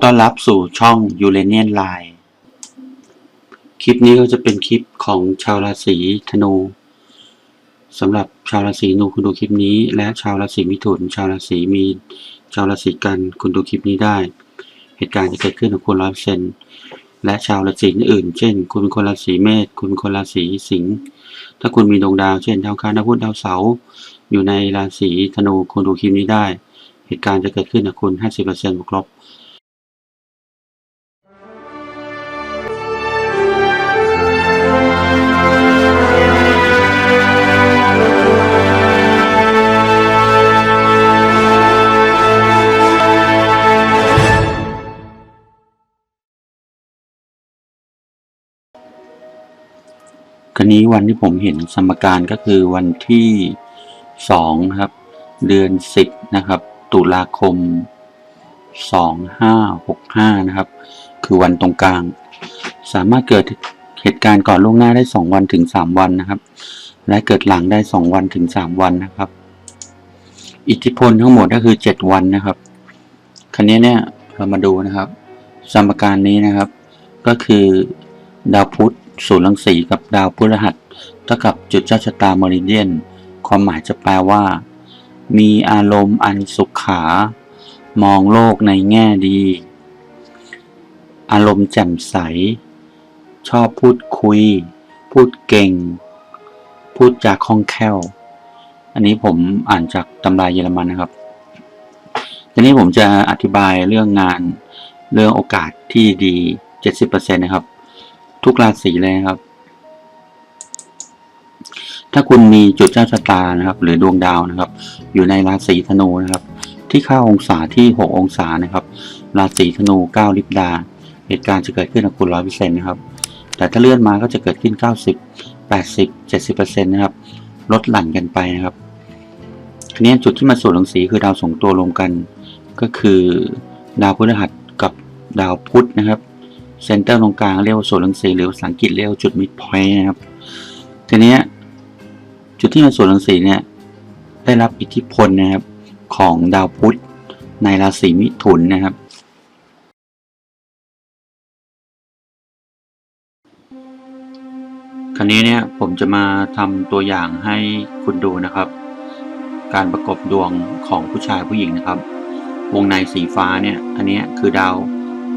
ขอต้อนรับสู่ช่อง u r a n i a n Line คลิปนี้ก็จะเป็นคลิปของชาวราศีธนูสำหรับชาวราศีนูคุณดูคลิปนี้ และชาวราศีมิถุน ชาวราศีมีนชาวราศีกันคุณดูคลิปนี้ได้ เหตุการณ์จะเกิดขึ้นกับคุณร้อยเซนและชาวราศีอื่น เช่น คุณเป็นคนราศีเมษคุณเป็นคนราศีสิงห์ถ้าคุณมีดวงดาว เช่นดาวคารดาวพุธดาวเสาร์อยู่ในราศีธนูคุณดูคลิปนี้ได้ เหตุการณ์จะเกิดขึ้นกับคุณ 50%บวกลบ นี้วันที่ผมเห็นสมการก็คือวันที่สองครับ เดือนสิบนะครับ ตุลาคมสองห้าหกห้านะครับ คือวันตรงกลาง สามารถเกิดเหตุการณ์ก่อนล่วงหน้าได้สองวันถึงสามวันนะครับ และเกิดหลังได้สองวันถึงสามวันนะครับ อิทธิพลทั้งหมดก็คือเจ็ดวันนะครับคราวนี้เนี่ยเรามาดูนะครับ สมการนี้นะครับ ก็คือดาวพุธ ศูนย์รังสีกับดาวพฤหัสเท่ากับจุดเจ้าชะตามอริเดียน ความหมายจะแปลว่า มีอารมณ์อันสุขขา มองโลกในแง่ดี อารมณ์แจ่มใส ชอบพูดคุย พูดเก่ง พูดจาคล่องแคล่ว อันนี้ผมอ่านจากตำราเยอรมันนะครับ ทีนี้ผมจะอธิบายเรื่องงานเรื่องโอกาสที่ดี 70%นะครับ ทุกราศีเลยครับ ถ้าคุณมีจุดเจ้าชะตานะครับ หรือดวงดาวนะครับ อยู่ในราศีธนูนะครับ ที่ค่าองศาที่ 6 องศานะครับ ราศีธนู 9 ลิบดา เหตุการณ์จะเกิดขึ้นกับคุณ 100%นะครับ แต่ถ้าเลื่อนมาก็จะเกิดขึ้น 90 80 70%นะครับ ลดหลั่นกันไปนะครับทีนี้จุดที่มาส่วนย์รังสีคือดาวสองตัวรวมกัน ก็คือดาวพฤหัสกับดาวพุธนะครับ เซนเตอร์ตรงกลางเรียกว่าส่วนย์รังสีหรือภาษาอังกฤษเรียกว่าจุดมิดพอยต์นะครับ ทีนี้จุดที่มาส่วนย์รังสีเนี่ยได้รับอิทธิพลนะครับของดาวพุธในราศีมิถุนนะครับ คราวนี้เนี่ยผมจะมาทำตัวอย่างให้คุณดูนะครับ การประกบดวงของผู้ชายผู้หญิงนะครับ วงในสีฟ้าเนี่ยอันนี้คือดาว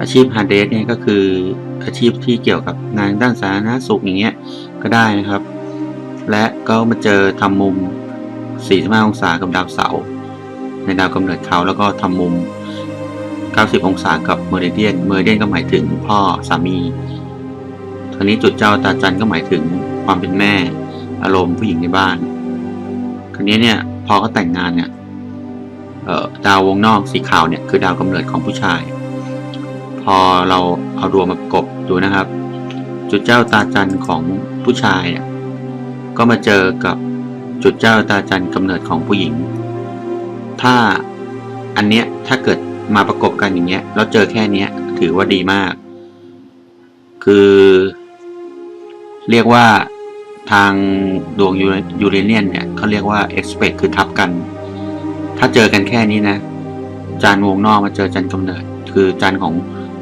อาชีพฮาร์เดสเนี่ยก็คืออาชีพที่เกี่ยวกับงานด้านสาธารณสุขอย่างเงี้ยก็ได้นะครับ และก็มาเจอทำมุม 45 องศากับดาวเสาร์ในดาวกำเนิดเขาแล้วก็ทำมุม 90 องศากับเมอริเดียน เมอริเดียนก็หมายถึงพ่อสามีทีนี้จุดเจ้าตาจันก็หมายถึงความเป็นแม่ อารมณ์ผู้หญิงในบ้านคราวนี้เนี่ยพอเขาแต่งงานเนี่ยดาววงนอกสีขาวเนี่ยคือดาวกำเนิดของผู้ชาย พอเราเอาดวงมาประกบดูนะครับ จุดเจ้าตาจันของผู้ชายอะก็มาเจอกับจุดเจ้าตาจันกำเนิดของผู้หญิง ถ้าอันเนี้ยถ้าเกิดมาประกบกันอย่างเงี้ยแล้วเจอแค่เนี้ยถือว่าดีมาก คือ เรียกว่าทางดวงยูเรเนียนเนี่ยเขาเรียกว่า expect คือทับกัน ถ้าเจอกันแค่นี้นะ จานวงนอกมาเจอจานกำเนิด คือจานของ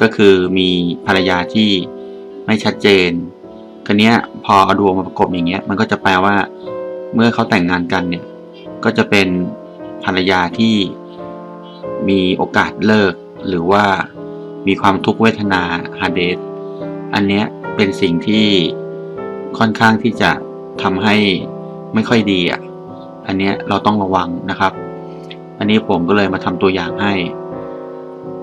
ก็คือมีภรรยาที่ไม่ชัดเจนคันนี้พอเอาดวงมาประกบอย่างเงี้ย มันก็จะแปลว่า เมื่อเขาแต่งงานกันเนี่ย ก็จะเป็นภรรยาที่มีโอกาสเลิก หรือว่ามีความทุกขเวทนาฮาเดสอันเนี้ยเป็นสิ่งที่ค่อนข้างที่จะทำให้ไม่ค่อยดีอะ อันเนี้ยเราต้องระวังนะครับ อันนี้ผมก็เลยมาทำตัวอย่างให้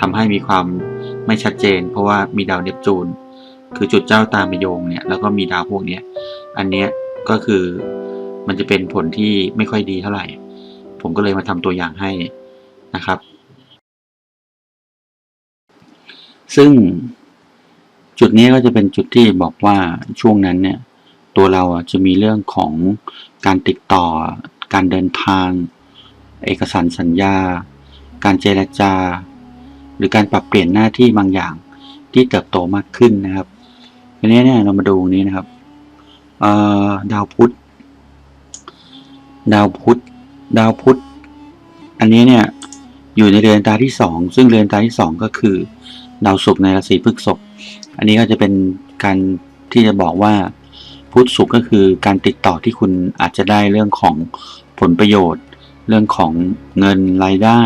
ทำให้มีความไม่ชัดเจน เพราะว่ามีดาวเนปจูน คือจุดเจ้าตามโยงเนี่ยแล้วก็มีดาวพวกเนี้ยอันเนี้ยก็คือมันจะเป็นผลที่ไม่ค่อยดีเท่าไหร่ ผมก็เลยมาทำตัวอย่างให้นะครับ ซึ่งจุดนี้ก็จะเป็นจุดที่บอกว่าช่วงนั้นเนี่ย ตัวเราจะมีเรื่องของการติดต่อ การเดินทาง เอกสารสัญญา การเจรจา หรือการปรับเปลี่ยนหน้าที่บางอย่างที่เติบโตมากขึ้นนะครับทีนี้เนี่ยเรามาดูนี้นะครับเอ่อดาวพุธดาวพุธดาวพุธอันนี้เนี่ยอยู่ในเรือนตาที่สองซึ่งเรือนตาที่สองก็คือ ดาวศุกร์ในราศีพฤษภอันนี้ก็จะเป็นการที่จะบอกว่าพุธศุกร์ก็คือการติดต่อที่คุณอาจจะได้เรื่องของผลประโยชน์ เรื่องของเงินรายได้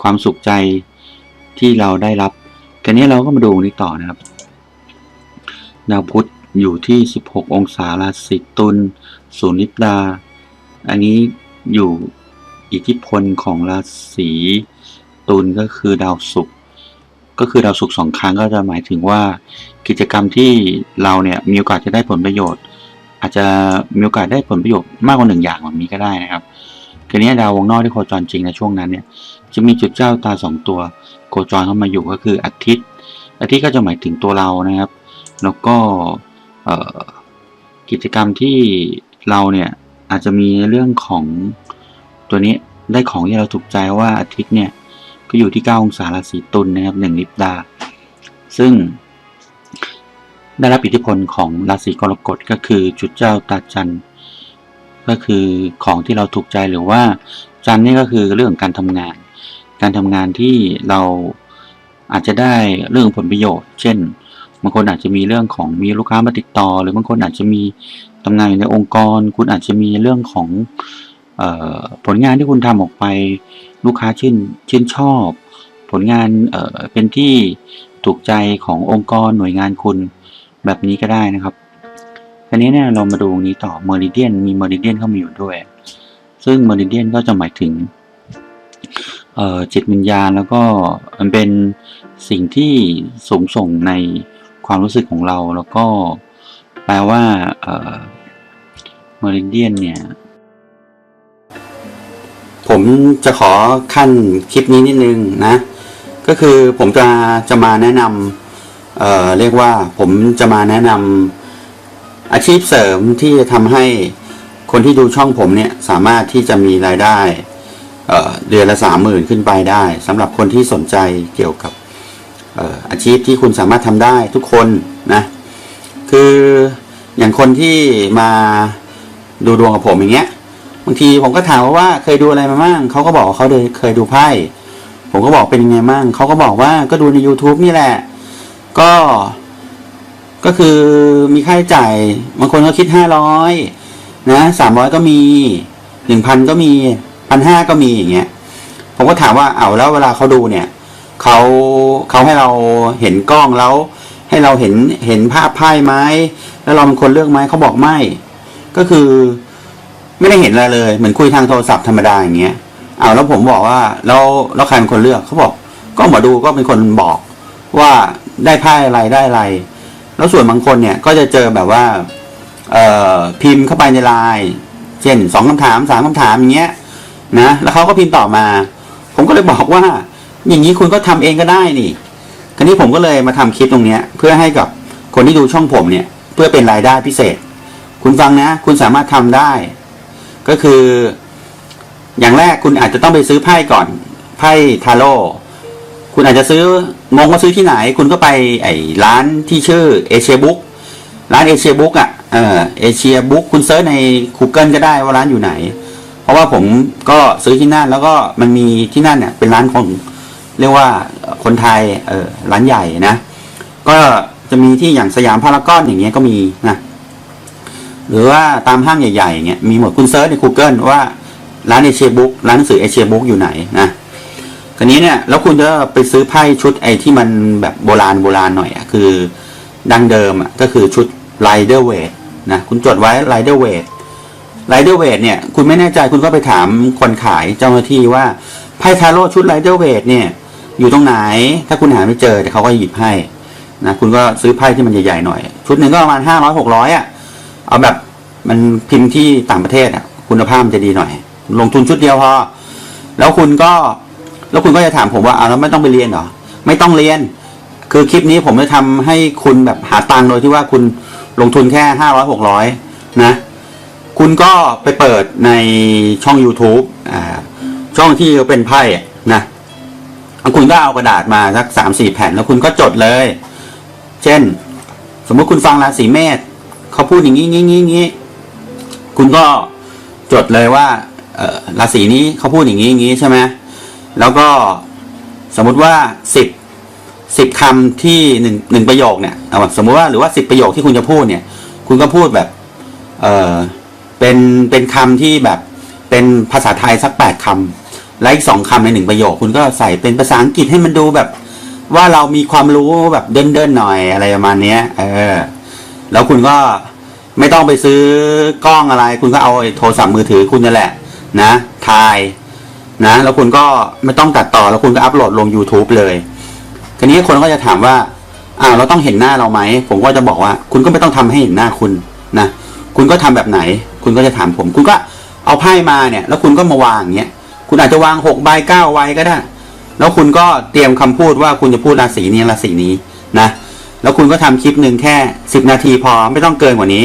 ความสุขใจ ที่เราได้รับกันนี้เราก็มาดูนี้ต่อนะครับ ดาวพุธอยู่ที่ 16 องศาราศีตุลศูนย์ลิบดา อันนี้อยู่อิทธิพลของราศีตุลก็คือดาวศุกร์ก็คือดาวศุกร์สองครั้งก็จะหมายถึงว่ากิจกรรมที่เราเนี่ยมีโอกาสจะได้ผลประโยชน์ อาจจะมีโอกาสได้ผลประโยชน์มากกว่าหนึ่งอย่างแบบนี้ก็ได้นะครับทีนี้ดาววงนอกที่โคจรจริงในช่วงนั้นเนี่ยจะมีจุดเจ้าตาสองตัว โคจรเข้ามาอยู่ก็คืออาทิตย์ อาทิตย์ก็จะหมายถึงตัวเรานะครับ แล้วก็กิจกรรมที่เราเนี่ยอาจจะมีเรื่องของตัวนี้ได้ของที่เราถูกใจว่าอาทิตย์เนี่ยก็อยู่ที่9องศาราศีตุลนะครับหนึ่งลิบดา ซึ่งได้รับอิทธิพลของราศีกรกฎก็คือจุดเจ้าตาจันทร์ก็คือของที่เราถูกใจหรือว่าจันนี่ก็คือเรื่องของการทำงาน การทำงานที่เราอาจจะได้เรื่องผลประโยชน์ เช่น บางคนอาจจะมีเรื่องของมีลูกค้ามาติดต่อ หรือบางคนอาจจะมีทำงานอยู่ในองค์กร คุณอาจจะมีเรื่องของออผลงานที่คุณทำออกไป ลูกค้าชื่นชื่นชอบ ผลงานเเป็นที่ถูกใจขององค์กรหน่วยงานคุณแบบนี้ก็ได้นะครับทีนี้เนี่ยเรามาดูตรงนี้ต่อเมอริเดียนมีเมอริเดียนเข้ามาอยู่ด้วย ซึ่งเมอริเดียนก็จะหมายถึง จิตวิญญาณแล้วก็มันเป็นสิ่งที่สูงส่งในความรู้สึกของเรา แล้วก็แปลว่าเมอริเดียนเนี่ย ผมจะขอขั้นคลิปนี้นิดนึงนะ ก็คือผมจะจะมาแนะนำเเรียกว่าผมจะมาแนะนำอาชีพเสริมที่จะทำให้คนที่ดูช่องผมเนี่ยสามารถที่จะมีรายได้ เเดือนละสามหมื่นขึ้นไปได้สำหรับคนที่สนใจเกี่ยวกับเอ่ออาชีพที่คุณสามารถทำได้ทุกคนนะคืออย่างคนที่มาดูดวงกับผมอย่างเงี้ยบางทีผมก็ถามว่าเคยดูอะไรมาบ้างเขาก็บอกว่าเขาเคยดูไพ่ผมก็บอกเป็นยังไงบ้างเขาก็บอกว่าก็ดูใน YouTube นี่แหละ ก็ ก็คือมีค่าใช้จ่ายบางคนก็คิดห้าร้อยนะสามร้อยก็มีหนึ่งพันก็มี พันห้าก็มีอย่างเงี้ย ผมก็ถามว่าเอาแล้วเวลาเขาดูเนี่ยเขาเขาให้เราเห็นกล้องแล้ว ให้เราเห็นเห็นภาพไพ่ไหมแล้วเราเป็นคนเลือกไหมเขาบอกไม่ ก็คือไม่ได้เห็นอะไรเลย เหมือนคุยทางโทรศัพท์ธรรมดาอย่างเงี้ยเอาแล้วผมบอกว่าแล้วแล้วใครเป็นคนเลือกเขาบอก ก็หมอดูก็เป็นคนบอกว่าได้ไพ่อะไรได้อะไร แล้วส่วนบางคนเนี่ยก็จะเจอแบบว่า เอ่อพิมพ์เข้าไปในไลน์เช่นสองคำถามสามคำถามอย่างเงี้ย นะแล้วเขาก็พิมพ์ต่อมา ผมก็เลยบอกว่า อย่างนี้คุณก็ทำเองก็ได้นี่คราวนี้ผมก็เลยมาทำคลิปตรงเนี้ย เพื่อให้กับคนที่ดูช่องผมเนี่ย เพื่อเป็นรายได้พิเศษ คุณฟังนะ คุณสามารถทำได้ ก็คือ อย่างแรกคุณอาจจะต้องไปซื้อไพ่ก่อนไพ่ทาโร่คุณอาจจะซื้องงว่าซื้อที่ไหน คุณก็ไปไอ้ร้านที่ชื่อเอเชียบุ๊กร้านเอเชียบุ๊กอะเออเอเชียบุ๊กคุณเซิร์ชใน Google ก็ได้ว่าร้านอยู่ไหน เพราะว่าผมก็ซื้อที่นั่นแล้วก็มันมีที่นั่นเนี่ยเป็นร้านของเรียกว่าคนไทยเออร้านใหญ่นะ ก็จะมีที่อย่างสยามพารากอนอย่างเงี้ยก็มีนะหรือว่าตามห้างใหญ่ๆอย่างเงี้ยมีหมดคุณเซิร์ชใน Google ว่าร้านเอเชียบุ๊กร้านหนังสือเอเชียบุ๊กอยู่ไหนนะคราวนี้เนี่ยแล้วคุณจะไปซื้อไพ่ชุดไอ้ที่มันแบบโบราณโบราณหน่อยอะคือดังเดิมอะก็คือชุด Rider Weight นะคุณจดไว้ Rider Weight Rider Weight เไรเดอร์เวดเนี่ยคุณไม่แน่ใจคุณก็ไปถามคนขายเจ้าหน้าที่ว่าไพ่ทาโร่ชุด Rider Weight เนี่ยอยู่ตรงไหน ถ้าคุณหาไม่เจอเดี๋ยวเขาก็หยิบให้นะคุณก็ซื้อไพ่ที่มันใหญ่ๆหน่อย ชุดหนึ่งก็ประมาณห้าร้อยหกร้อยอะเอาแบบมันพิมพ์ที่ต่างประเทศอะคุณภาพมันจะดีหน่อย ลงทุนชุดเดียวพอแล้วคุณก็ แล้วคุณก็จะถามผมว่าอ้าแล้วไม่ต้องไปเรียนเหรอไม่ต้องเรียน คือคลิปนี้ผมจะทำให้คุณแบบหาตังค์โดยที่ว่าคุณลงทุนแค่ห้าร้อยหกร้อยนะ คุณก็ไปเปิดในช่อง YouTube อ่าช่องที่เป็นไพ่นะคุณก็เอากระดาษมาสักสามสี่แผ่นแล้วคุณก็จดเลย เช่น สมมติคุณฟังราศีเมษเขาพูดอย่างนี้งี้งี้งี้คุณก็จดเลยว่าราศีนี้เขาพูดอย่างนี้อย่างนี้ใช่ไหมแล้วก็สมมุติว่าสิบสิบคำที่หนึ่งหนึ่งประโยคเนี่ยเอาสมมุติว่าหรือว่าสิบประโยคที่คุณจะพูดเนี่ย คุณก็พูดแบบ เออ เป็นเป็นคำที่แบบเป็นภาษาไทยสักแปดคำและอีกสองคำในหนึ่งประโยค คุณก็ใส่เป็นภาษาอังกฤษให้มันดูแบบ ว่าเรามีความรู้แบบเดินๆหน่อยอะไรประมาณเนี้ยเออ แล้วคุณก็ไม่ต้องไปซื้อกล้องอะไร คุณก็เอาโทรศัพท์มือถือคุณนั่นแหละ นะถ่ายนะ แล้วคุณก็ไม่ต้องตัดต่อแล้วคุณก็อัพโหลดลง YouTube เลยทีนี้คนก็จะถามว่าอ้าวเราต้องเห็นหน้าเราไหม ผมก็จะบอกว่า คุณก็ไม่ต้องทำให้เห็นหน้าคุณนะ คุณก็ทำแบบไหน คุณก็จะถามผม คุณก็เอาไพ่มาเนี่ย แล้วคุณก็มาวางอย่างเงี้ย คุณอาจจะวางหกใบเก้าใบก็ได้ แล้วคุณก็เตรียมคำพูดว่าคุณจะพูดราศีนี้ราศีนี้นะ แล้วคุณก็ทำคลิปหนึ่งแค่สิบนาทีพอไม่ต้องเกินกว่านี้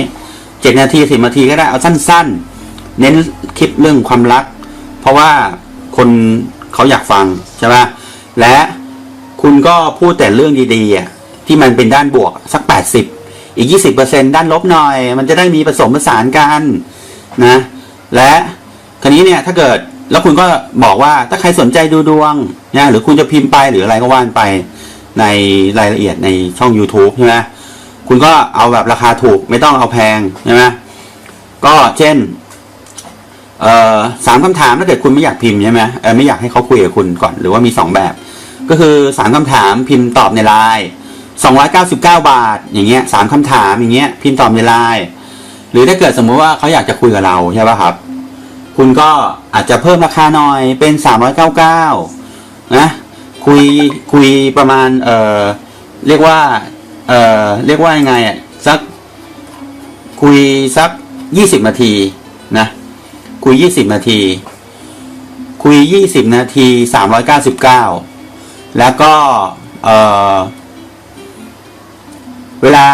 เจ็ดนาทีสิบนาทีก็ได้เอาสั้น ๆ เน้นคลิปเรื่องความรัก เพราะว่าคนเขาอยากฟังใช่ไหมและคุณก็พูดแต่เรื่องดีๆที่มันเป็นด้านบวกสักแปดสิบ อีกยี่สิบเปอร์เซ็นด้านลบหน่อย มันจะได้มีผสมผสานกันนะ และคราวนี้เนี่ยถ้าเกิดแล้วคุณก็บอกว่าถ้าใครสนใจดูดวงนะหรือคุณจะพิมพ์ไปหรืออะไรก็ว่านไปในรายละเอียดในช่อง YouTube ใช่ไหมคุณก็เอาแบบราคาถูกไม่ต้องเอาแพงใช่ไหมก็เช่นเอ่อสามคำถามถ้าเกิดคุณไม่อยากพิมพ์ใช่ไหมเออไม่อยากให้เขาคุยกับคุณก่อนหรือว่ามีสองแบบ ก็คือสามคำถามพิมพ์ตอบในไลน์ สองร้อยเก้าสิบเก้าบาท อย่างเงี้ยสามคำถามอย่างเงี้ยพิมพ์ตอบในไลน์หรือถ้าเกิดสมมุติว่าเขาอยากจะคุยกับเราใช่ป่ะครับ คุณก็อาจจะเพิ่มราคาหน่อยเป็นสามร้อยเก้าเก้านะคุยคุยประมาณเออเรียกว่าเออเรียกว่ายังไงอะสักคุยสักยี่สิบนาทีนะคุยยี่สิบนาที คุยยี่สิบนาทีสามร้อยเก้าสิบเก้าแล้วก็เออ เวลา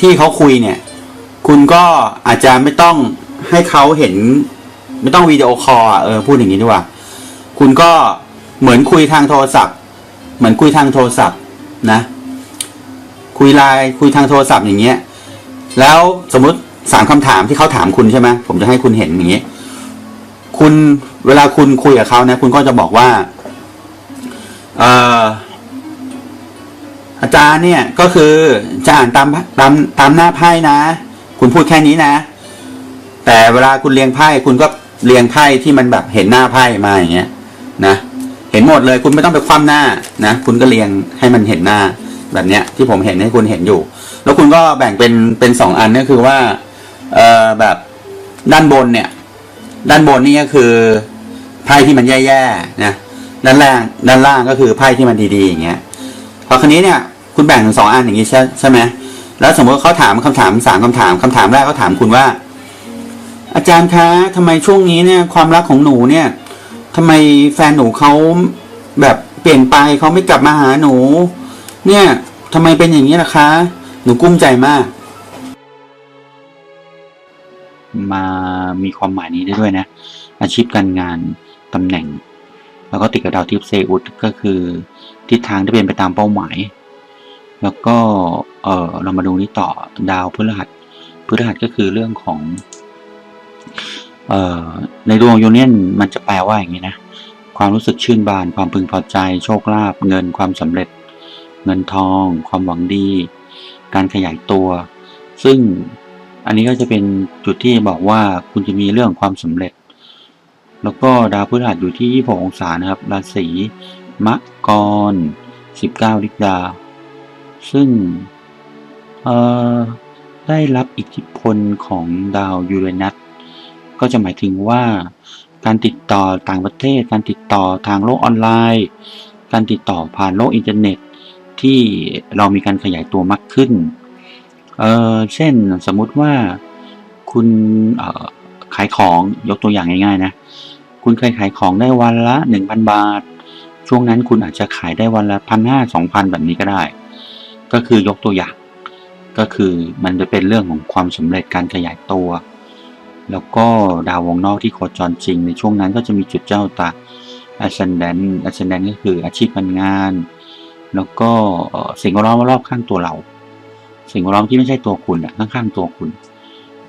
ที่เขาคุยเนี่ย คุณก็อาจจะไม่ต้องให้เขาเห็น ไม่ต้องวิดีโอคอลเออพูดอย่างนี้ดีกว่า คุณก็เหมือนคุยทางโทรศัพท์ เหมือนคุยทางโทรศัพท์นะ คุยไลน์คุยทางโทรศัพท์อย่างเงี้ย แล้วสมมติสามคำถามที่เขาถามคุณใช่ไหมผมจะให้คุณเห็นอย่างเงี้ยคุณเวลาคุณคุยกับเขานะ คุณก็จะบอกว่า เออ อาจารย์เนี่ยก็คือจะอ่านตามตามตามหน้าไพ่นะ คุณพูดแค่นี้นะ แต่เวลาคุณเรียงไพ่คุณก็เรียงไพ่ที่มันแบบเห็นหน้าไพ่มาอย่างเงี้ยนะเห็นหมดเลยคุณไม่ต้องไปคว่ำหน้านะคุณก็เรียงให้มันเห็นหน้าแบบเนี้ยที่ผมเห็นให้คุณเห็นอยู่ แล้วคุณก็แบ่งเป็นเป็นสองอันก็คือว่าเอ่อแบบด้านบนเนี่ย ด้านบนนี่ก็คือไพ่ที่มันแย่ๆนะด้านล่างด้านล่างก็คือไพ่ที่มันดีๆอย่างเงี้ยพอคันนี้เนี่ย คุณแบ่งเป็นสองอันอย่างนี้ใช่ใช่ไหมแล้วสมมติเขาถามคำถามสามคำถามคำถามแรกเขาถามคุณว่า อาจารย์คะทำไมช่วงนี้เนี่ย ความรักของหนูเนี่ยทำไมแฟนหนูเขาแบบเปลี่ยนไปเขาไม่กลับมาหาหนู เนี่ยทำไมเป็นอย่างนี้ล่ะคะ หนูกุ้มใจมาก มามีความหมายนี้ได้ด้วยนะ อาชีพการงานตำแหน่ง แล้วก็ติดกับดาวทิพย์เซอุสก็คือทิศทางที่เป็นไปตามเป้าหมาย แล้วก็เออเรามาดูนี้ต่อดาวพฤหัสพฤหัสก็คือเรื่องของเออในดวงยูเนียนมันจะแปลว่าอย่างนี้นะ ความรู้สึกชื่นบาน ความพึงพอใจ โชคลาภเงินความสำเร็จ เงินทอง ความหวังดี การขยายตัว ซึ่งอันนี้ก็จะเป็นจุดที่บอกว่าคุณจะมีเรื่องความสำเร็จ แล้วก็ดาวพฤหัสอยู่ที่ 26 องศานะครับ ราศีมะกร 19 ลิกดา ซึ่งได้รับอิทธิพลของดาวยูเรนัสก็จะหมายถึงว่าการติดต่อต่างประเทศ การติดต่อทางโลกออนไลน์ การติดต่อผ่านโลกอินเทอร์เน็ต ที่เรามีการขยายตัวมากขึ้นเเช่นสมมุติว่าคุณขายของยกตัวอย่างง่ายๆนะ คุณเคยขายของได้วันละ 1,000 บาท ช่วงนั้นคุณอาจจะขายได้วันละพันห้าสองพันแบบนี้ก็ได้ ก็คือยกตัวอย่าง ก็คือมันจะเป็นเรื่องของความสำเร็จการขยายตัว แล้วก็ดาววงนอกที่โคจรจริง ในช่วงนั้นก็จะมีจุดเจ้าตา ascendant ascendant ก็คืออาชีพการงาน แล้วก็สิ่งแวดล้อมรอบข้างตัวเรา สิ่งแวดล้อมที่ไม่ใช่ตัวคุณอะข้างๆตัวคุณ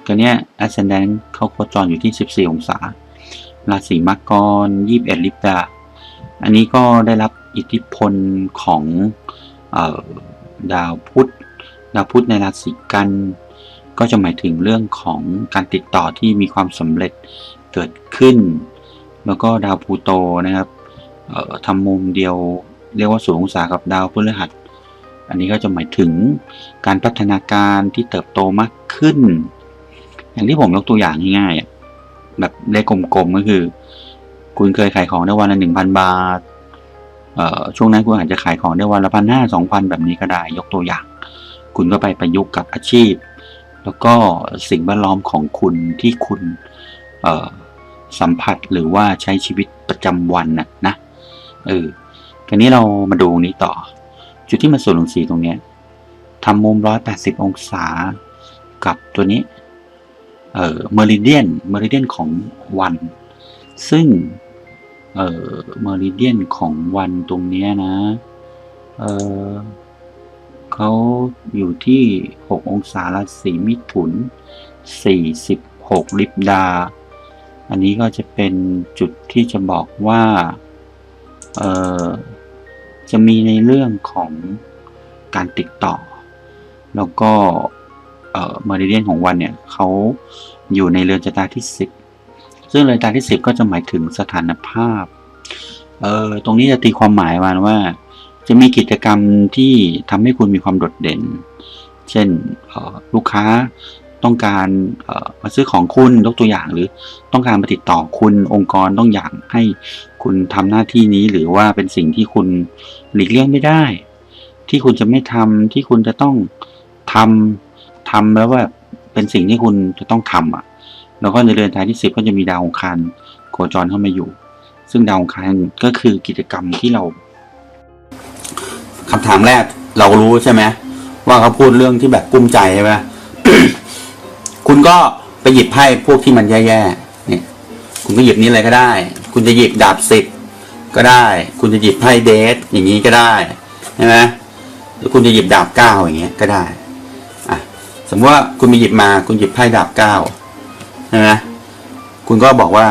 ก็เนี้ย ascendant เขาโคจรอยู่ที่ 14 องศา ราศีมังกร 21 ลิบดา อันนี้ก็ได้รับอิทธิพลของ ดาวพุธดาวพุธในราศีกัน ก็จะหมายถึงเรื่องของการติดต่อที่มีความสำเร็จเกิดขึ้น แล้วก็ดาวพูโตนะครับเอ่อทำมุมเดียวเรียกว่าสูงองศากับดาวพฤหัส อันนี้ก็จะหมายถึงการพัฒนาการที่เติบโตมากขึ้น อย่างที่ผมยกตัวอย่างง่ายๆแบบเลขกลมๆก็คือ คุณเคยขายของได้วันละหนึ่งพันบาท ช่วงนั้นคุณอาจจะขายของได้วันละพันห้าสองพันแบบนี้ก็ได้ยกตัวอย่าง คุณก็ไปประยุกต์กับอาชีพ แล้วก็สิ่งแวดล้อมของคุณที่คุณสัมผัสหรือว่าใช้ชีวิตประจำวันน่ะนะเออทีนี้เรามาดูนี้ต่อ จุดที่มันส่วนลงสีตรงเนี้ยทำมุมร้อยแปดสิบองศากับตัวนี้ เอ่อเมริเดียนเมริเดียนของวัน ซึ่ง เอ่อเมริเดียนของวันตรงนี้นะ เออเขาอยู่ที่ 6 องศาราศีมิถุน 46 ลิบดา อันนี้ก็จะเป็นจุดที่จะบอกว่า เออจะมีในเรื่องของการติดต่อ แล้วก็เออเมริเดียนของวันเนี่ยเขาอยู่ในเรือนชะตาที่ 10 ซึ่งรือนชะตาที่ 10 ก็จะหมายถึงสถานภาพ เออตรงนี้จะตีความหมายมาว่า จะมีกิจกรรมที่ทำให้คุณมีความโดดเด่น เช่นออลูกค้าต้องการออมาซื้อของคุณยกตัวอย่างหรือต้องการมาติดต่อคุณองค์กรต้องอยากให้คุณทำหน้าที่นี้ หรือว่าเป็นสิ่งที่คุณหลีกเลี่ยงไม่ได้ ที่คุณจะไม่ทำที่คุณจะต้องทำทำแล้วว่าเป็นสิ่งที่คุณจะต้องทำอะ แล้วก็ในเรือนท้ายที่สิบก็จะมีดาวองคารโคจรเข้ามาอยู่ ซึ่งดาวองคารก็คือกิจกรรมที่เราคำถามแรกเรารู้ใช่ไหมว่าเขาพูดเรื่องที่แบบกุ้มใจใช่ไหมคุณก็ไปหยิบไพ่พวกที่มันแย่ๆเนี่ย คุณก็หยิบนี้เลยก็ได้ คุณจะหยิบดาบสิบก็ได้ คุณจะหยิบไพ่เดทอย่างนี้ก็ได้ใช่ไหมหรือคุณจะหยิบดาบเก้าอย่างเงี้ยก็ได้อะสมมติว่าคุณไปหยิบมา คุณหยิบไพ่ดาบเก้า ใช่ไหมคุณก็บอกว่า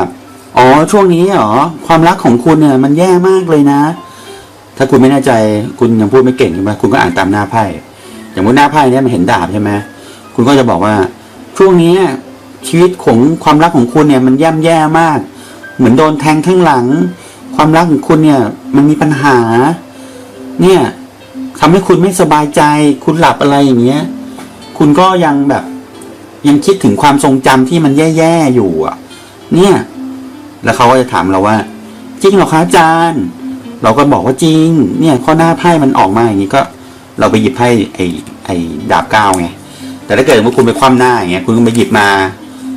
อ๋อช่วงนี้เหรอความรักของคุณเนี่ย มันแย่มากเลยนะ ถ้าคุณไม่แน่ใจคุณยังพูดไม่เก่งใช่ไหมคุณก็อ่านตามหน้าไพ่อย่างว่าหน้าไพ่เนี่ยมันเห็นดาบใช่ไหมคุณก็จะบอกว่า ช่วงนี้ชีวิตของความรักของคุณเนี่ย มันย่ำแย่มาก เหมือนโดนแทงข้างหลัง ความรักของคุณเนี่ย มันมีปัญหา เนี่ยทำให้คุณไม่สบายใจ คุณหลับอะไรอย่างเงี้ย คุณก็ยังแบบ ยังคิดถึงความทรงจำที่มันแย่ๆอยู่อะ เนี่ย แล้วเขาก็จะถามเราว่า จริงเหรอคะอาจารย์ เราก็บอกว่าจริง เนี่ยข้อหน้าไพ่มันออกมาอย่างนี้ก็ เราไปหยิบไพ่ไอ้ไอ้ดาบเก้าไงแต่ถ้าเกิดว่าคุณไปคว่ำหน้าอย่างเงี้ยคุณก็ไปหยิบมา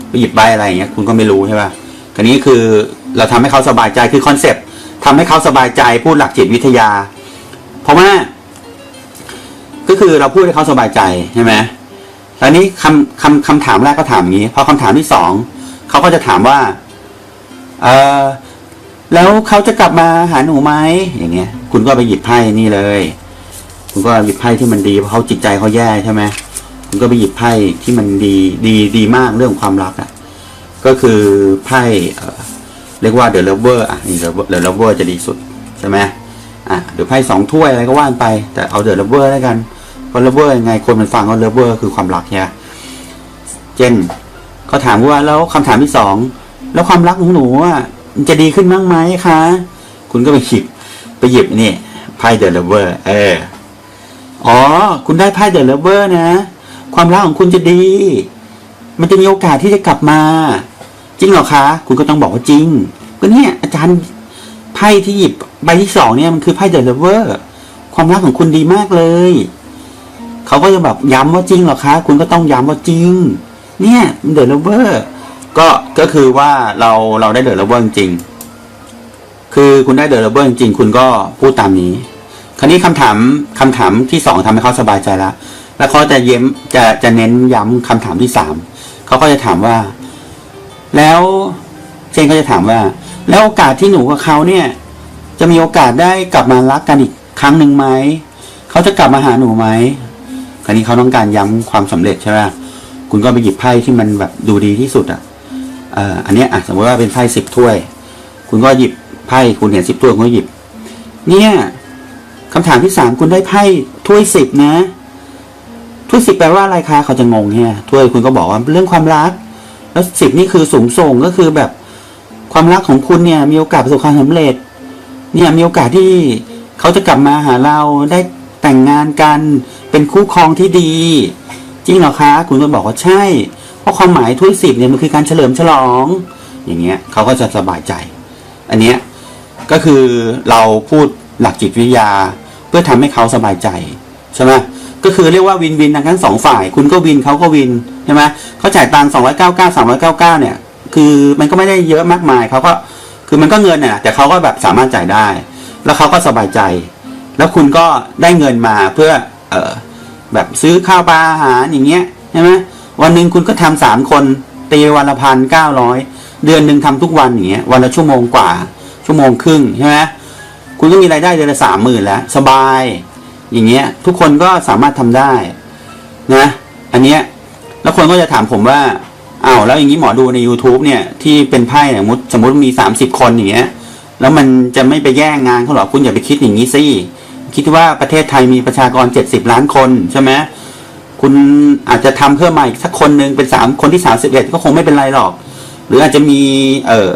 ไปหยิบใบอะไรอย่างเงี้ยคุณก็ไม่รู้ใช่ป่ะคันนี้คือเราทำให้เขาสบายใจคือคอนเซปต์ทำให้เขาสบายใจพูดหลักจิตวิทยา เพราะว่า ก็คือเราพูดให้เขาสบายใจใช่ไหม แล้วนี้คำคำคำถามแรกก็ถามอย่างนี้พอคำถามที่สองเขาก็จะถามว่าเออแล้วเขาจะกลับมาหาหนูไหมอย่างเงี้ย คุณก็ไปหยิบไพ่นี่เลย คุณก็หยิบไพ่ที่มันดีเพราะเขาจิตใจเขาแย่ใช่ไหมคุณก็ไปหยิบไพ่ที่มันดีดีดีมากเรื่องความรักอะ ก็คือไพ่เอ่อเรียกว่าเดอะเลเวอร์อะนี่เดอะเลเวอร์จะดีสุดใช่ไหมอะเดี๋ยวไพ่สองถ้วยอะไรก็ว่านไป แต่เอาเดอะเลเวอร์แล้วกัน เพราะเลเวอร์ยังไงคนมันฟังว่าเลเวอร์คือความรักเนี่ยเจนเขาถามว่าแล้วคำถามที่สองแล้วความรักของหนูอะมันจะดีขึ้นบ้างไหมคะ คุณก็ไปหยิบไปหยิบนี่ไพ่เดอะเลเวอร์เอออ๋อ คุณได้ไพ่เดอะเลเวอร์นะ ความรักของคุณจะดี มันจะมีโอกาสที่จะกลับมา จริงเหรอคะ คุณก็ต้องบอกว่าจริง ก็เนี่ยอาจารย์ไพ่ที่หยิบใบที่สองเนี่ยมันคือไพ่เดอะเลเวอร์ความรักของคุณดีมากเลย เขาก็จะแบบย้ำว่าจริงเหรอคะ คุณก็ต้องย้ำว่าจริง เนี่ยเดอะเลเวอร์ก็ก็คือว่าเราเราได้เดอะเลเวอร์จริง คือคุณได้เดอะเลเวอร์จริง คุณก็พูดตามนี้ คราวนี้คำถามคำถามที่สองทำให้เขาสบายใจแล้วแล้วเขาจะเย้มจะจะเน้นย้ำคำถามที่สามเขาก็จะถามว่า แล้วเจนก็จะถามว่า แล้วโอกาสที่หนูกับเขาเนี่ย จะมีโอกาสได้กลับมารักกันอีกครั้งหนึ่งไหมเขาจะกลับมาหาหนูไหม ราวนี้เขาต้องการย้ำความสำเร็จใช่ไหมคุณก็ไปหยิบไพ่ที่มันแบบดูดีที่สุดอะเอ่ออันนี้อะสมมติว่าเป็นไพ่สิบถ้วย คุณก็หยิบไพ่คุณเห็นสิบถ้วยคุณก็หยิบ เนี่ยคำถามที่สามคุณได้ไพ่ถ้วยสิบนะถ้วยสิบแปลว่าอะไรคะเขาจะงงเนี่ยถ้วยคุณก็บอกว่าเรื่องความรัก แล้วสิบนี่คือสูงส่งก็คือแบบความรักของคุณเนี่ย มีโอกาสประสบความสำเร็จ เนี่ยมีโอกาสที่เขาจะกลับมาหาเราได้แต่งงานกัน เป็นคู่ครองที่ดี จริงเหรอคะ คุณก็บอกว่าใช่ เพราะความหมายถ้วยสิบเนี่ยมันคือการเฉลิมฉลอง อย่างเงี้ยเขาก็จะสบายใจ อันเนี้ยก็คือเราพูดหลักจิตวิทยา เพื่อทำให้เขาสบายใจใช่ไหมก็คือเรียกว่าวินวินทั้งสองฝ่าย คุณก็วินเขาก็วินใช่ไหมเขาจ่ายตังค์สองร้อยเก้าเก้าสามร้อยเก้าเก้าเนี่ย คือมันก็ไม่ได้เยอะมากมายเขาก็คือมันก็เงินน่ะแต่เขาก็แบบสามารถจ่ายได้ แล้วเขาก็สบายใจ แล้วคุณก็ได้เงินมาเพื่อ เออแบบซื้อข้าวปลาอาหารอย่างเงี้ยใช่ไหมวันหนึ่งคุณก็ทำสามคนตีวันละพันเก้าร้อยเดือนหนึ่งทำทุกวันอย่างเงี้ยวันละชั่วโมงกว่า ชั่วโมงครึ่งใช่ไหมคุณก็มีรายได้เดือนละสามหมื่นแล้ว สบาย อย่างเงี้ย ทุกคนก็สามารถทำได้ นะ อันเนี้ยแล้วคนก็จะถามผมว่าอ้าวแล้วอย่างนี้หมอดูใน YouTube เนี่ยที่เป็นไพ่สมมติสมมติมีสามสิบคนอย่างเงี้ย แล้วมันจะไม่ไปแย่งงานเขาหรอคุณอย่าไปคิดอย่างนี้สิ คิดว่าประเทศไทยมีประชากรเจ็ดสิบล้านคนใช่ไหมคุณอาจจะทำเพิ่มมาอีกสักคนหนึ่งเป็นสามคนที่สามสิบเอ็ดก็คงไม่เป็นไรหรอก หรืออาจจะมีเออ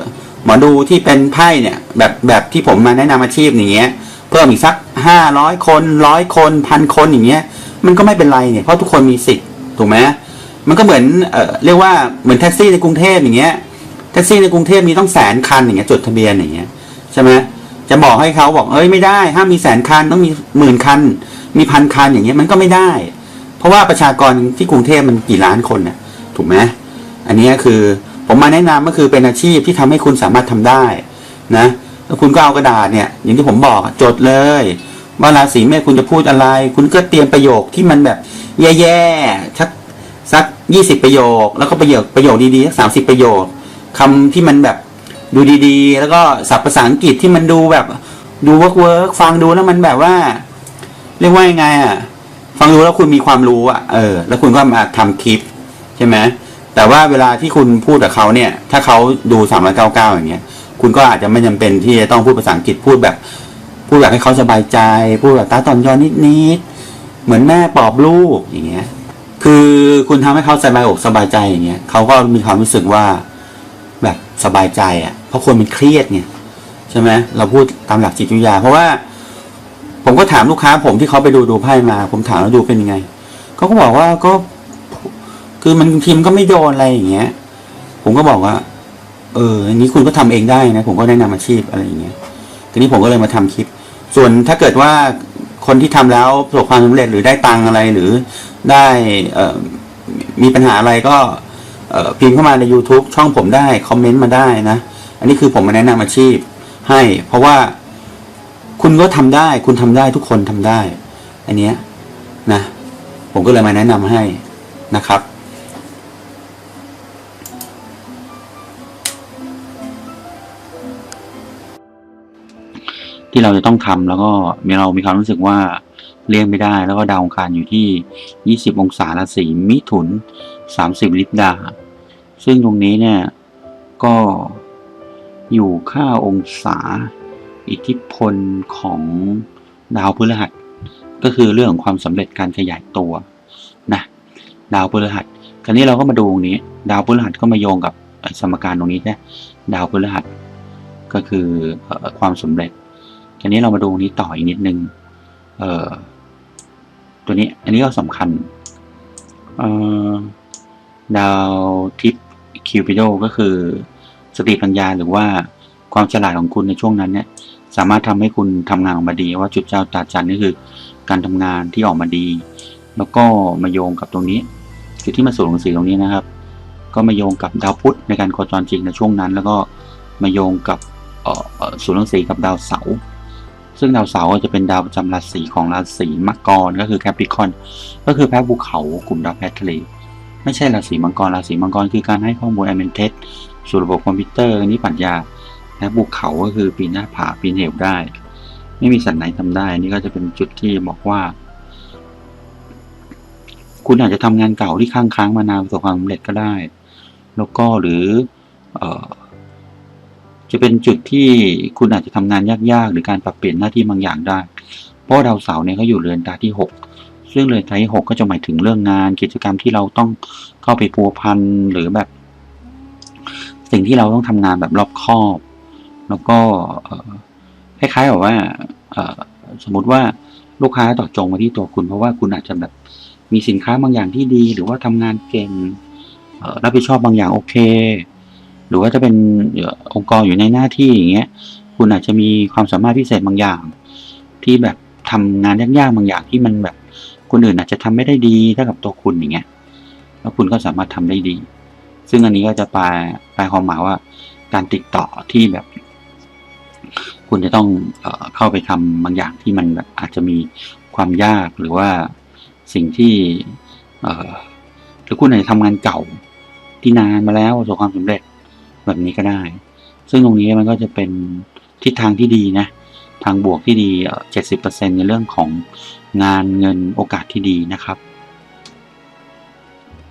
หมอดูที่เป็นไพ่เนี่ย แบบแบบที่ผมมาแนะนำอาชีพอย่างเงี้ยเพิ่มอีกสักห้าร้อยคนร้อยคนพันคนอย่างเงี้ย มันก็ไม่เป็นไรเนี่ยเพราะทุกคนมีสิทธิ์ถูกไหมมันก็เหมือนเออเรียกว่าเหมือนแท็กซี่ในกรุงเทพอย่างเงี้ยแท็กซี่ในกรุงเทพมีต้องแสนคันอย่างเงี้ยจดทะเบียนอย่างเงี้ยใช่ไหม จะบอกให้เขาบอกเอ้ยไม่ได้ห้ามมีแสนคันต้องมีหมื่นคัน มีพันคันอย่างเงี้ยมันก็ไม่ได้ เพราะว่าประชากรที่กรุงเทพมันกี่ล้านคนเนี่ยถูกไหมอันนี้คือผมมาแนะนำก็คือเป็นอาชีพที่ทำให้คุณสามารถทำได้นะแล้วคุณก็เอากระดาษเนี่ย อย่างที่ผมบอกจดเลยว่าราศีเมษคุณจะพูดอะไร คุณก็เตรียมประโยคที่มันแบบแย่ๆสักสักยี่สิบประโยค แล้วก็ประโยคประโยคดีๆสักสามสิบประโยคคำที่มันแบบ ดูดีๆ แล้วก็ศัพท์ภาษาอังกฤษที่มันดูแบบดูเวิร์กเวิร์กฟังดูแล้วมันแบบว่า เรียกว่ายังไงอะ ฟังดูแล้วคุณมีความรู้อะเออ แล้วคุณก็มาทำคลิปใช่ไหมแต่ว่าเวลาที่คุณพูดกับเขาเนี่ย ถ้าเขาดูสามร้อยเก้าเก้าอย่างเงี้ย คุณก็อาจจะไม่จำเป็นที่จะต้องพูดภาษาอังกฤษพูดแบบ พูดแบบให้เขาสบายใจ พูดแบบตาตอนย้อนนิดๆเหมือนแม่ปลอบลูกอย่างเงี้ย คือคุณทำให้เขาสบายอกสบายใจอย่างเงี้ยเขาก็มีความรู้สึกว่า แบบสบายใจอะ เพราะคนมันเครียดไงใช่ไหมเราพูดตามหลักจิตวิทยา เพราะว่า ผมก็ถามลูกค้า ผมที่เขาไปดูดูไพ่มา ผมถามแล้วดูเป็นยังไงเขาก็บอกว่าก็ คือมันทีมก็ไม่โดนอะไรอย่างเงี้ย ผมก็บอกว่า เอออันนี้คุณก็ทำเองได้นะ ผมก็แนะนำอาชีพอะไรอย่างเงี้ยทีนี้ผมก็เลยมาทำคลิป ส่วนถ้าเกิดว่าคนที่ทำแล้วประสบความสำเร็จหรือได้ตังอะไรหรือได้เออมีปัญหาอะไรก็ พิมพ์เข้ามาใน YouTube ช่องผมได้คอมเมนต์มาได้นะ อันนี้คือผมมาแนะนำอาชีพให้ เพราะว่าคุณก็ทำได้ คุณทำได้ทุกคนทำได้ อันเนี้ยนะ ผมก็เลยมาแนะนำให้นะครับที่เราจะต้องทำแล้วก็มีเรามีความรู้สึกว่าเลี่ยงไม่ได้ แล้วก็ดาวองคารอยู่ที่ 20 องศาราศีมิถุน 30 ลิบดา ซึ่งตรงนี้เนี่ยก็อยู่ค่าองศาอิทธิพลของดาวพฤหัส ก็คือเรื่องของความสำเร็จการขยายตัวนะดาวพฤหัสคราวนี้เราก็มาดูตรงนี้ ดาวพฤหัสก็มาโยงกับสมการตรงนี้ใช่ดาวพฤหัสก็คืออความสำเร็จคราวนี้เรามาดูตรงนี้ต่ออีกนิดนึง เอ่อ ตัวนี้ อันนี้ก็สำคัญ เอ่อ ดาวทิศ คิวปิโดก็คือสติปัญญาหรือว่าความฉลาดของคุณในช่วงนั้นเนี่ยสามารถทำให้คุณทำงานออกมาดี ว่าจุดเจ้าตาจันนี่คือการทำงานที่ออกมาดี แล้วก็มาโยงกับตรงนี้จุดที่มาสู่หนังสือตรงนี้นะครับ ก็มาโยงกับดาวพุธในการโคจรจริงในช่วงนั้น แล้วก็มาโยงกับเอ่อเอ่อศูนย์รังสีกับดาวเสาร์ซึ่งดาวเสาร์จะเป็นดาวประจำราศีของราศีมังกรก็คือแคปริคอนก็คือแพ้ภูเขากลุ่มดาวแพทะเล ไม่ใช่ราศีมังกรราศีมังกรคือการให้ข้อมูลแอมเมนเทสสู่ระบบคอมพิวเตอร์อันนี้ปรัชญา และภูเขาก็คือปีนหน้าผาปีนเหวได้ ไม่มีสัตว์ไหนทำได้ นี่ก็จะเป็นจุดที่บอกว่า คุณอาจจะทำงานเก่าที่ค้างค้างมานานประสบความสำเร็จก็ได้ แล้วก็หรือเออจะเป็นจุดที่คุณอาจจะทำงานยากๆ หรือการปรับเปลี่ยนหน้าที่บางอย่างได้ เพราะดาวเสาร์เนี่ยเขาอยู่เรือนตาที่ หกซึ่งเรือนตาที่หกก็จะหมายถึงเรื่องงานกิจกรรมที่เราต้องเข้าไปพัวพันหรือแบบ สิ่งที่เราต้องทำงานแบบรอบคอบ แล้วก็คล้ายๆแบบว่าสมมติว่าลูกค้าต่อจงมาที่ตัวคุณ เพราะว่าคุณอาจจะแบบมีสินค้าบางอย่างที่ดี หรือว่าทำงานเก่งรับผิดชอบบางอย่างโอเค หรือว่าจะเป็นเอ่อองค์กรอยู่ในหน้าที่อย่างเงี้ยคุณอาจจะมีความสามารถพิเศษบางอย่าง ที่แบบทำงานยากๆบางอย่างที่มันแบบ คนอื่นอาจจะทำไม่ได้ดีเท่ากับตัวคุณอย่างเงี้ย แล้วคุณก็สามารถทำได้ดี ซึ่งอันนี้ก็จะแปลแปลความหมายว่า การติดต่อที่แบบ คุณจะต้องเออเข้าไปทำบางอย่างที่มันแบบอาจจะมีความยากหรือว่าสิ่งที่เออหรือคุณอาจจะทำงานเก่าที่นานมาแล้วประสบความสำเร็จแบบนี้ก็ได้ ซึ่งตรงนี้มันก็จะเป็นทิศทางที่ดีนะ ทางบวกที่ดีเจ็ดสิบเปอร์เซ็นในเรื่องของ งานเงินโอกาสที่ดีนะครับ